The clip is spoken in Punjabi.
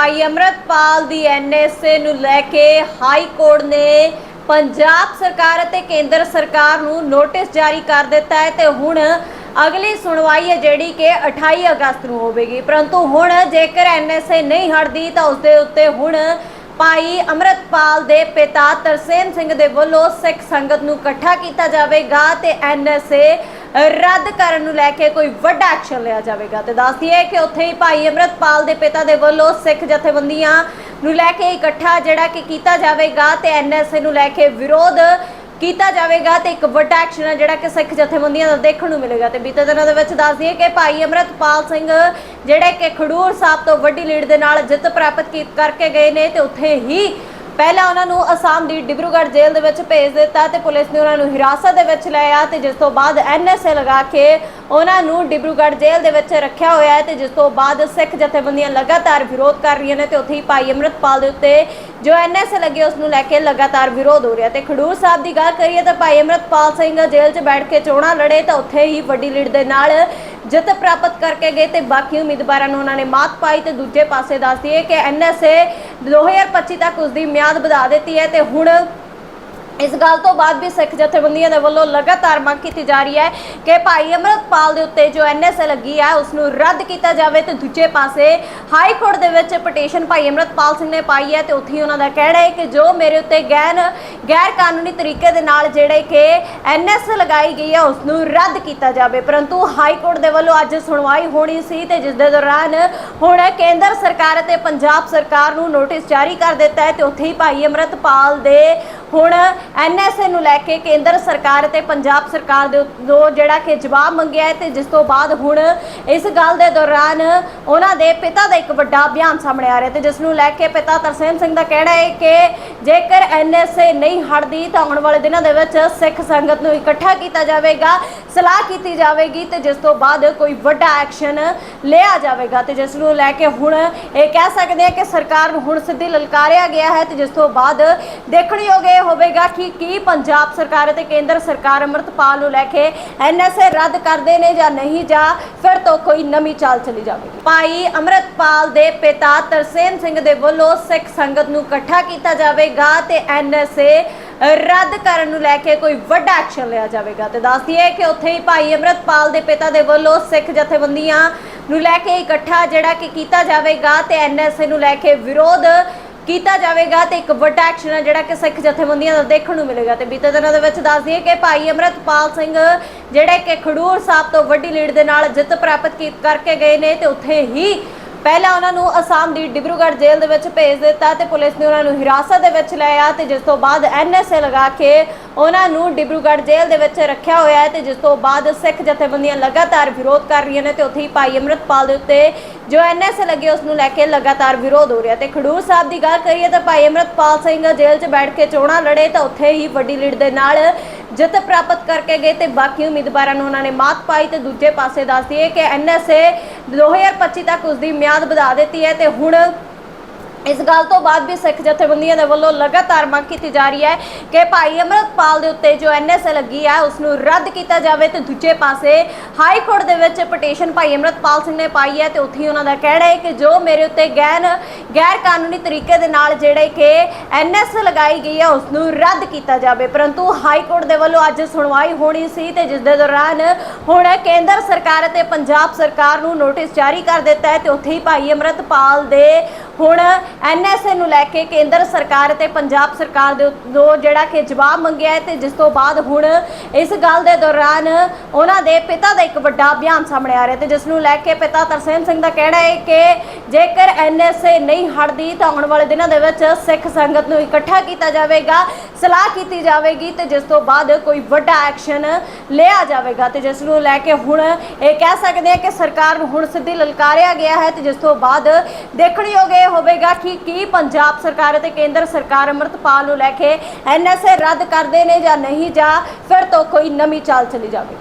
ਭਾਈ ਅਮਰਤਪਾਲ ਦੀ ਐਨਐਸਏ ਨੂੰ ਲੈ ਕੇ ਹਾਈ ਕੋਰਟ ਨੇ ਪੰਜਾਬ ਸਰਕਾਰ ਅਤੇ ਕੇਂਦਰ ਸਰਕਾਰ ਨੂੰ ਨੋਟਿਸ ਜਾਰੀ ਕਰ ਦਿੱਤਾ ਹੈ ਤੇ ਹੁਣ ਅਗਲੀ ਸੁਣਵਾਈ ਹੈ ਜਿਹੜੀ ਕਿ 28 ਅਗਸਤ ਨੂੰ ਹੋਵੇਗੀ। ਪਰੰਤੂ ਹੁਣ ਜੇਕਰ ਐਨਐਸਏ ਨਹੀਂ ਹਟਦੀ ਤਾਂ ਉਸ ਦੇ ਉੱਤੇ ਹੁਣ ਭਾਈ ਅਮਰਤਪਾਲ ਦੇ ਪਿਤਾ ਤਰਸੇਮ ਸਿੰਘ ਦੇ ਵੱਲੋਂ ਸਿੱਖ ਸੰਗਤ ਨੂੰ ਇਕੱਠਾ ਕੀਤਾ ਜਾਵੇਗਾ ਤੇ ਐਨਐਸਏ ਰੱਦ ਕਰਨ ਨੂੰ ਲੈ ਕੇ ਕੋਈ ਵੱਡਾ ਐਕਸ਼ਨ ਲਿਆ ਜਾਵੇਗਾ ਤੇ ਦੱਸ ਦਈਏ ਕਿ ਉੱਥੇ ਹੀ ਭਾਈ ਅਮਰਤਪਾਲ ਦੇ ਪਿਤਾ ਦੇ ਵੱਲੋਂ ਸਿੱਖ ਜਥੇਬੰਦੀਆਂ ਨੂੰ ਲੈ ਕੇ ਇਕੱਠਾ ਜਿਹੜਾ ਕਿ ਕੀਤਾ ਜਾਵੇਗਾ ਤੇ ਐਨਐਸਏ ਨੂੰ ਲੈ ਕੇ ਵਿਰੋਧ ਕੀਤਾ ਜਾਵੇਗਾ ਤੇ ਇੱਕ ਵੱਡਾ ਐਕਸ਼ਨ ਹੈ ਜਿਹੜਾ ਕਿ ਸਿੱਖ ਜਥੇਬੰਦੀਆਂ ਦਾ ਦੇਖਣ ਨੂੰ ਮਿਲੇਗਾ ਤੇ ਬੀਤੇ ਦਿਨਾਂ ਦੇ ਵਿੱਚ ਦੱਸ ਦਈਏ ਕਿ ਭਾਈ ਅਮਰਤਪਾਲ ਸਿੰਘ ਜਿਹੜੇ ਕਿ ਖਡੂਰ ਸਾਹਿਬ ਤੋਂ ਵੱਡੀ ਲੀਡ ਦੇ ਨਾਲ ਜਿੱਤ ਪ੍ਰਾਪਤ ਕੀ, ਕਰਕੇ ਗਏ ਨੇ ਤੇ ਉੱਥੇ ਹੀ ਪਹਿਲਾਂ ਉਹਨਾਂ ਨੂੰ ਅਸਾਮ ਦੀ ਡਿਬਰੂਗੜ੍ਹ ਜੇਲ੍ਹ ਦੇ ਵਿੱਚ ਭੇਜ ਦਿੱਤਾ ਤੇ ਪੁਲਿਸ ਨੇ ਉਹਨਾਂ ਨੂੰ ਹਿਰਾਸਤ ਦੇ ਵਿੱਚ ਲਿਆ ਤੇ ਜਿਸ ਤੋਂ ਬਾਅਦ ਐਨਐਸਏ ਲਗਾ ਕੇ ਉਹਨਾਂ ਨੂੰ ਡਿਬਰੂਗੜ੍ਹ ਜੇਲ੍ਹ ਦੇ ਵਿੱਚ ਰੱਖਿਆ ਹੋਇਆ ਹੈ ਤੇ ਜਿਸ ਤੋਂ ਬਾਅਦ ਸਿੱਖ ਜਥੇਬੰਦੀਆਂ ਲਗਾਤਾਰ ਵਿਰੋਧ ਕਰ ਰਹੀਆਂ ਨੇ ਤੇ ਉੱਥੇ ਹੀ ਭਾਈ ਅਮਰਤਪਾਲ ਦੇ ਉੱਤੇ ਜੋ ਐਨਐਸਏ ਲੱਗੇ ਉਸ ਨੂੰ ਲੈ ਕੇ ਲਗਾਤਾਰ ਵਿਰੋਧ ਹੋ ਰਿਹਾ ਤੇ ਖਡੂਰ ਸਾਹਿਬ ਦੀ ਗੱਲ ਕਰੀਏ ਤਾਂ ਭਾਈ ਅਮਰਤਪਾਲ ਸਿੰਘ ਜੇਲ੍ਹ 'ਚ ਬੈਠ ਕੇ ਚੋਣਾਂ ਲੜੇ ਤਾਂ ਉੱਥੇ ਹੀ ਵੱਡੀ ਲੀਡ ਦੇ ਨਾਲ ਜਿੱਤ ਪ੍ਰਾਪਤ ਕਰਕੇ ਗਏ ਤੇ ਬਾਕੀ ਉਮੀਦਵਾਰਾਂ ਨੂੰ ਉਹਨਾਂ ਨੇ ਮਾਤ ਪਾਈ ਤੇ ਦੂਜੇ ਪਾਸੇ ਦੱਸ ਦਈਏ ਕਿ ਐਨਐਸਏ 2025 ਤੱਕ ਉਸ ਦੀ ਮਿਆਦ ਵਧਾ ਦਿੱਤੀ ਹੈ ਤੇ ਹੁਣ ਇਸ ਗੱਲ ਤੋਂ ਬਾਅਦ ਵੀ ਸਿੱਖ ਜਥੇਬੰਦੀਆਂ ਦੇ ਵੱਲੋਂ ਲਗਾਤਾਰ ਮੰਗ ਕੀਤੀ ਜਾ ਰਹੀ ਹੈ ਕਿ ਭਾਈ ਅਮਰਤਪਾਲ ਦੇ ਉੱਤੇ ਜੋ ਐਨਐਸਏ ਲੱਗੀ ਹੈ ਉਸ ਨੂੰ ਰੱਦ ਕੀਤਾ ਜਾਵੇ ਤੇ ਦੂਜੇ ਪਾਸੇ ਹਾਈ ਕੋਰਟ ਦੇ ਵਿੱਚ ਪਟੀਸ਼ਨ ਭਾਈ ਅਮਰਤਪਾਲ ਸਿੰਘ ਨੇ ਪਾਈ ਹੈ ਤੇ ਉੱਥੇ ਹੀ ਉਹਨਾਂ ਦਾ ਕਹਿਣਾ ਹੈ ਕਿ ਜੋ ਮੇਰੇ ਉੱਤੇ ਗੈਰ ਗੈਰ ਕਾਨੂੰਨੀ ਤਰੀਕੇ ਦੇ ਨਾਲ ਜਿਹੜੇ ਕਿ ਐਨਐਸਏ ਲਗਾਈ ਗਈ ਹੈ ਉਸ ਨੂੰ ਰੱਦ ਕੀਤਾ ਜਾਵੇ। ਪਰੰਤੂ ਹਾਈ ਕੋਰਟ ਦੇ ਵੱਲੋਂ ਅੱਜ ਸੁਣਵਾਈ ਹੋਣੀ ਸੀ ਤੇ ਜਿਸ ਦੇ ਦੌਰਾਨ ਹੁਣ ਕੇਂਦਰ ਸਰਕਾਰ ਅਤੇ ਪੰਜਾਬ ਸਰਕਾਰ ਨੂੰ ਨੋਟਿਸ ਜਾਰੀ ਕਰ ਦਿੱਤਾ ਹੈ ਤੇ ਉੱਥੇ ਹੀ ਭਾਈ ਅਮਰਤਪਾਲ ਦੇ ਹੁਣ ਐਨਐਸਏ ਨੂੰ ਲੈ ਕੇ ਕੇਂਦਰ ਸਰਕਾਰ ਅਤੇ ਪੰਜਾਬ ਸਰਕਾਰ ਦੇ ਤੋਂ ਜਿਹੜਾ ਕਿ ਜਵਾਬ ਮੰਗਿਆ ਹੈ ਤੇ ਜਿਸ ਤੋਂ ਬਾਅਦ ਹੁਣ ਇਸ ਗੱਲ ਦੇ ਦੌਰਾਨ ਉਹਨਾਂ ਦੇ ਪਿਤਾ ਦਾ ਇੱਕ ਵੱਡਾ ਬਿਆਨ ਸਾਹਮਣੇ ਆ ਰਿਹਾ ਤੇ ਜਿਸ ਨੂੰ ਲੈ ਕੇ ਪਿਤਾ ਤਰਸੇਮ ਸਿੰਘ ਦਾ ਕਹਿਣਾ ਹੈ ਕਿ ਜੇਕਰ ਐਨਐਸਏ ਨਹੀਂ ਹਟਦੀ ਤਾਂ ਆਉਣ ਵਾਲੇ ਦਿਨਾਂ ਦੇ ਵਿੱਚ ਸਿੱਖ ਸੰਗਤ ਨੂੰ ਇਕੱਠਾ ਕੀਤਾ ਜਾਵੇਗਾ, ਸਲਾਹ ਕੀਤੀ ਜਾਵੇਗੀ ਤੇ ਜਿਸ ਤੋਂ ਬਾਅਦ ਕੋਈ ਵੱਡਾ ਐਕਸ਼ਨ ਲਿਆ ਜਾਵੇਗਾ ਤੇ ਜਿਸ ਨੂੰ ਲੈ ਕੇ ਹੁਣ ਇਹ ਕਹਿ ਸਕਦੇ ਹਾਂ ਕਿ ਸਰਕਾਰ ਨੂੰ ਹੁਣ ਸਿੱਧੀ ਲਲਕਾਰਿਆ ਗਿਆ ਹੈ ਤੇ ਜਿਸ ਤੋਂ ਬਾਅਦ ਦੇਖਣਯੋਗ ਇਹ ਹੋਵੇਗਾ ਕਿ ਕੀ ਪੰਜਾਬ ਸਰਕਾਰ ਅਤੇ ਕੇਂਦਰ ਸਰਕਾਰ ਅੰਮ੍ਰਿਤਪਾਲ ਨੂੰ ਲੈ ਕੇ ਐਨਐਸਏ ਰੱਦ ਕਰਦੇ ਨੇ ਜਾਂ ਨਹੀਂ, ਜਾਂ ਫਿਰ ਤੋਂ ਕੋਈ ਨਵੀਂ ਚਾਲ ਚਲੀ ਜਾਵੇਗੀ। ਭਾਈ ਅੰਮ੍ਰਿਤਪਾਲ ਦੇ ਪਿਤਾ ਤਰਸੇਮ ਸਿੰਘ ਦੇ ਵੱਲੋਂ ਸਿੱਖ ਸੰਗਤ ਨੂੰ ਇਕੱਠਾ ਕੀਤਾ ਜਾਵੇਗਾ ਤੇ ਐਨਐਸਏ ਰੱਦ ਕਰਨ ਨੂੰ ਲੈ ਕੇ ਕੋਈ ਵੱਡਾ ਐਕਸ਼ਨ ਲਿਆ ਜਾਵੇਗਾ। ਤੇ ਦੱਸ ਦਈਏ ਕਿ ਉੱਥੇ ਹੀ ਭਾਈ ਅਮਰਤਪਾਲ ਦੇ ਪਿਤਾ ਦੇ ਵੱਲੋਂ ਸਿੱਖ ਜਥੇਬੰਦੀਆਂ ਨੂੰ ਲੈ ਕੇ ਇਕੱਠਾ ਜਿਹੜਾ ਕਿ ਕੀਤਾ ਜਾਵੇਗਾ ਤੇ ਐਨਐਸਏ ਨੂੰ ਲੈ ਕੇ ਵਿਰੋਧ ਕੀਤਾ ਜਾਵੇਗਾ ਤੇ ਇੱਕ ਵੱਡਾ ਐਕਸ਼ਨ ਹੈ ਜਿਹੜਾ ਕਿ ਸਿੱਖ ਜਥੇਬੰਦੀਆਂ ਦਾ ਦੇਖਣ ਨੂੰ ਮਿਲੇਗਾ। ਤੇ ਬੀਤੇ ਦਿਨਾਂ ਦੇ ਵਿੱਚ ਦੱਸ ਦਈਏ ਕਿ ਭਾਈ ਅਮਰਤਪਾਲ ਸਿੰਘ ਜਿਹੜੇ ਕਿ ਖਡੂਰ ਸਾਹਿਬ ਤੋਂ ਵੱਡੀ ਲੀਡ ਦੇ ਨਾਲ ਜਿੱਤ ਪ੍ਰਾਪਤ ਕਰਕੇ ਗਏ ਨੇ ਤੇ ਉੱਥੇ ਹੀ ਪਹਿਲਾਂ ਉਹਨਾਂ ਨੂੰ ਅਸਾਮ ਦੀ ਡਿਬਰੂਗੜ੍ਹ ਜੇਲ੍ਹ ਦੇ ਵਿੱਚ ਭੇਜ ਦਿੱਤਾ ਤੇ ਪੁਲਿਸ ਨੇ ਉਹਨਾਂ ਨੂੰ ਹਿਰਾਸਤ ਦੇ ਵਿੱਚ ਲਿਆ ਤੇ ਜਿਸ ਤੋਂ ਬਾਅਦ ਐਨਐਸਏ ਲਗਾ ਕੇ ਉਹਨਾਂ ਨੂੰ ਡਿਬਰੂਗੜ੍ਹ ਜੇਲ੍ਹ ਦੇ ਵਿੱਚ ਰੱਖਿਆ ਹੋਇਆ ਹੈ ਤੇ ਜਿਸ ਤੋਂ ਬਾਅਦ ਸਿੱਖ ਜਥੇਬੰਦੀਆਂ ਲਗਾਤਾਰ ਵਿਰੋਧ ਕਰ ਰਹੀਆਂ ਨੇ ਤੇ ਉੱਥੇ ਹੀ ਭਾਈ ਅਮਰਤਪਾਲ ਦੇ ਉੱਤੇ ਜੋ ਐਨਐਸਏ ਲੱਗੇ ਉਸ ਨੂੰ ਲੈ ਕੇ ਲਗਾਤਾਰ ਵਿਰੋਧ ਹੋ ਰਿਹਾ ਤੇ ਖਡੂਰ ਸਾਹਿਬ ਦੀ ਗੱਲ ਕਰੀਏ ਤਾਂ ਭਾਈ ਅਮਰਤਪਾਲ ਸਿੰਘ ਜੇਲ੍ਹ 'ਚ ਬੈਠ ਕੇ ਚੋਣਾਂ ਲੜੇ ਤਾਂ ਉੱਥੇ ਹੀ ਵੱਡੀ ਲੀਡ ਦੇ ਨਾਲ ਜਿੱਤ ਪ੍ਰਾਪਤ ਕਰਕੇ ਗਏ ਤੇ ਬਾਕੀ ਉਮੀਦਵਾਰਾਂ ਨੂੰ ਉਹਨਾਂ ਨੇ ਮਾਤ ਪਾਈ ਤੇ ਦੂਜੇ ਪਾਸੇ ਦੱਸਦੀ ਹੈ ਕਿ ਐਨਐਸਏ 2025 ਤੱਕ ਉਸ ਦੀ ਮਿਆਦ ਵਧਾ ਦਿੱਤੀ ਹੈ ਤੇ ਹੁਣ ਇਸ ਗੱਲ ਤੋਂ ਬਾਅਦ ਵੀ ਸਿੱਖ ਜਥੇਬੰਦੀਆਂ ਦੇ ਵੱਲੋਂ ਲਗਾਤਾਰ ਮੰਗ ਕੀਤੀ ਜਾ ਰਹੀ ਹੈ ਕਿ ਭਾਈ ਅਮਰਤਪਾਲ ਦੇ ਉੱਤੇ ਜੋ ਐਨਐਸਏ ਲੱਗੀ ਹੈ, ਉਸ ਨੂੰ ਰੱਦ ਕੀਤਾ ਜਾਵੇ ਤੇ ਦੂਜੇ ਪਾਸੇ ਹਾਈ ਕੋਰਟ ਦੇ ਵਿੱਚ ਪਟੀਸ਼ਨ ਭਾਈ ਅਮਰਤਪਾਲ ਸਿੰਘ ਨੇ ਪਾਈ ਹੈ ਤੇ ਉੱਥੇ ਹੀ ਉਹਨਾਂ ਦਾ ਕਹਿਣਾ ਹੈ ਕਿ ਜੋ ਮੇਰੇ ਉੱਤੇ ਗੈਰ ਗੈਰ ਕਾਨੂੰਨੀ ਤਰੀਕੇ ਦੇ ਨਾਲ ਜਿਹੜੇ ਕਿ ਐਨਐਸਏ ਲਗਾਈ ਗਈ ਹੈ ਉਸ ਨੂੰ ਰੱਦ ਕੀਤਾ ਜਾਵੇ। ਪਰੰਤੂ ਹਾਈ ਕੋਰਟ ਦੇ ਵੱਲੋਂ ਅੱਜ ਸੁਣਵਾਈ ਹੋਣੀ ਸੀ ਤੇ ਜਿਸ ਦੇ ਦੌਰਾਨ ਹੁਣ ਕੇਂਦਰ ਸਰਕਾਰ ਅਤੇ ਪੰਜਾਬ ਸਰਕਾਰ ਨੂੰ ਨੋਟਿਸ ਜਾਰੀ ਕਰ ਦਿੱਤਾ ਹੈ ਤੇ ਉੱਥੇ ਹੀ ਭਾਈ ਅਮਰਤਪਾਲ ਦੇ ਹੁਣ ਐਨਐਸਏ ਨੂੰ ਲੈ ਕੇ ਕੇਂਦਰ ਸਰਕਾਰ ਅਤੇ ਪੰਜਾਬ ਸਰਕਾਰ ਦੇ ਤੋਂ ਜਿਹੜਾ ਕਿ ਜਵਾਬ ਮੰਗਿਆ ਹੈ ਤੇ ਜਿਸ ਤੋਂ ਬਾਅਦ ਹੁਣ ਇਸ ਗੱਲ ਦੇ ਦੌਰਾਨ ਉਹਨਾਂ ਦੇ ਪਿਤਾ ਦਾ ਇੱਕ ਵੱਡਾ ਬਿਆਨ ਸਾਹਮਣੇ ਆ ਰਿਹਾ ਤੇ ਜਿਸ ਨੂੰ ਲੈ ਕੇ ਪਿਤਾ ਤਰਸੇਮ ਸਿੰਘ ਦਾ ਕਹਿਣਾ ਹੈ ਕਿ ਜੇਕਰ ਐਨਐਸਏ ਨਹੀਂ ਹਟਦੀ ਤਾਂ ਆਉਣ ਵਾਲੇ ਦਿਨਾਂ ਦੇ ਵਿੱਚ ਸਿੱਖ ਸੰਗਤ ਨੂੰ ਇਕੱਠਾ ਕੀਤਾ ਜਾਵੇਗਾ, ਸਲਾਹ ਕੀਤੀ ਜਾਵੇਗੀ ਤੇ ਜਿਸ ਤੋਂ ਬਾਅਦ ਕੋਈ ਵੱਡਾ ਐਕਸ਼ਨ ਲਿਆ ਜਾਵੇਗਾ ਤੇ ਜਿਸ ਨੂੰ ਲੈ ਕੇ ਹੁਣ ਇਹ ਕਹਿ ਸਕਦੇ ਹਾਂ ਕਿ ਸਰਕਾਰ ਨੂੰ ਹੁਣ ਸਿੱਧੀ ਲਲਕਾਰਿਆ ਗਿਆ ਹੈ ਤੇ ਜਿਸ ਤੋਂ ਬਾਅਦ ਦੇਖਣਯੋਗ ਇਹ ਹੋਵੇਗਾ ਕਿ ਕੀ ਪੰਜਾਬ ਸਰਕਾਰ ਅਤੇ ਕੇਂਦਰ ਸਰਕਾਰ ਅੰਮ੍ਰਿਤਪਾਲ ਨੂੰ ਲੈ ਕੇ ਐਨਐਸਏ ਰੱਦ ਕਰਦੇ ਨੇ ਜਾਂ ਨਹੀਂ ਜਾਂ ਫਿਰ ਤੋਂ ਕੋਈ ਨਵੀਂ ਚਾਲ ਚਲੀ ਜਾਵੇਗੀ।